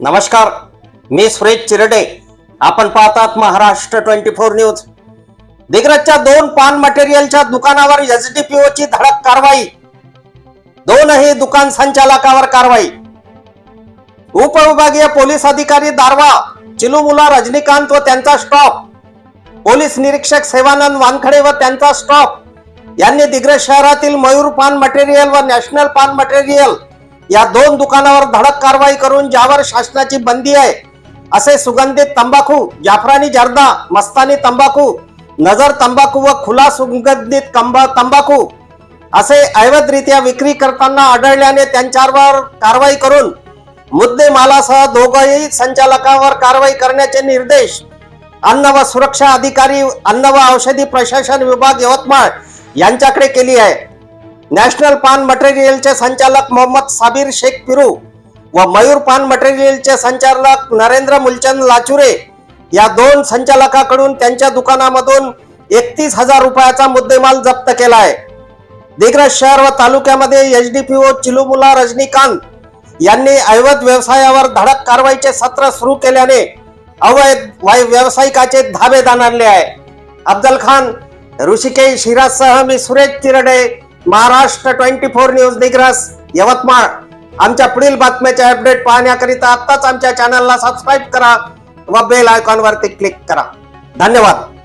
नमस्कार मी सुरेश चिरडे. आपण पाहतात महाराष्ट्र ट्वेंटी फोर न्यूज. दिग्रजच्या दोन पान मटेरियलच्या दुकानावर एसडीपीओ ची धडक कारवाई. दोनही दुकान संचालकावर कारवाई. उपविभागीय पोलीस अधिकारी दारवा चिलुमुला रजनीकांत व त्यांचा स्टॉप. पोलीस निरीक्षक सेवानंद वानखडे व त्यांचा स्टॉप. यांनी दिग्रज शहरातील मयूर पान मटेरियल व नॅशनल पान मटेरियल या दोन दुकानावर धडक कारवाई करून ज्यावर शासनाची बंदी आहे असे सुगंधित तंबाखू जाफरानी जर्दा मस्तानी तंबाखू नजर तंबाखू व खुला सुगंधित कंबा तंबाखू असे अवैधरित्या विक्री करताना आढळल्याने त्यांच्यावर कारवाई करून मुद्देमालासह दोघही संचालकांवर कारवाई करण्याचे निर्देश अन्न व सुरक्षा अधिकारी अन्न व औषधी प्रशासन विभाग यवतमाळ यांच्याकडे केली आहे. नॅशनल पान मटेरियलचे संचालक मोहम्मद साबीर शेख पिरू व मयूर पान मटेरियलचे संचालक नरेंद्र मुलचंद लाचुरे या दोन संचालकाकडून त्यांच्या दुकानामधून एकतीस हजार रुपयाचा मुद्देमाल जप्त केला आहे. दिग्रज शहर व तालुक्यामध्ये S D P O Chilumula Rajinikanth यांनी अवैध व्यवसायावर धडक कारवाईचे सत्र सुरू केल्याने अवैध वाय- व्यावसायिकाचे धाबे दाणारले आहे. अफजल खान ऋषिकेश हिराजसह मी Suresh Tirde Maharashtra twenty four news Digras Yavatmal. आमच्या पुढील बातम्याचे अपडेट पाहण्याकरिता आत्ताच आमच्या चॅनलला सबस्क्राईब करा व बेल आयकॉनवरती क्लिक करा. धन्यवाद.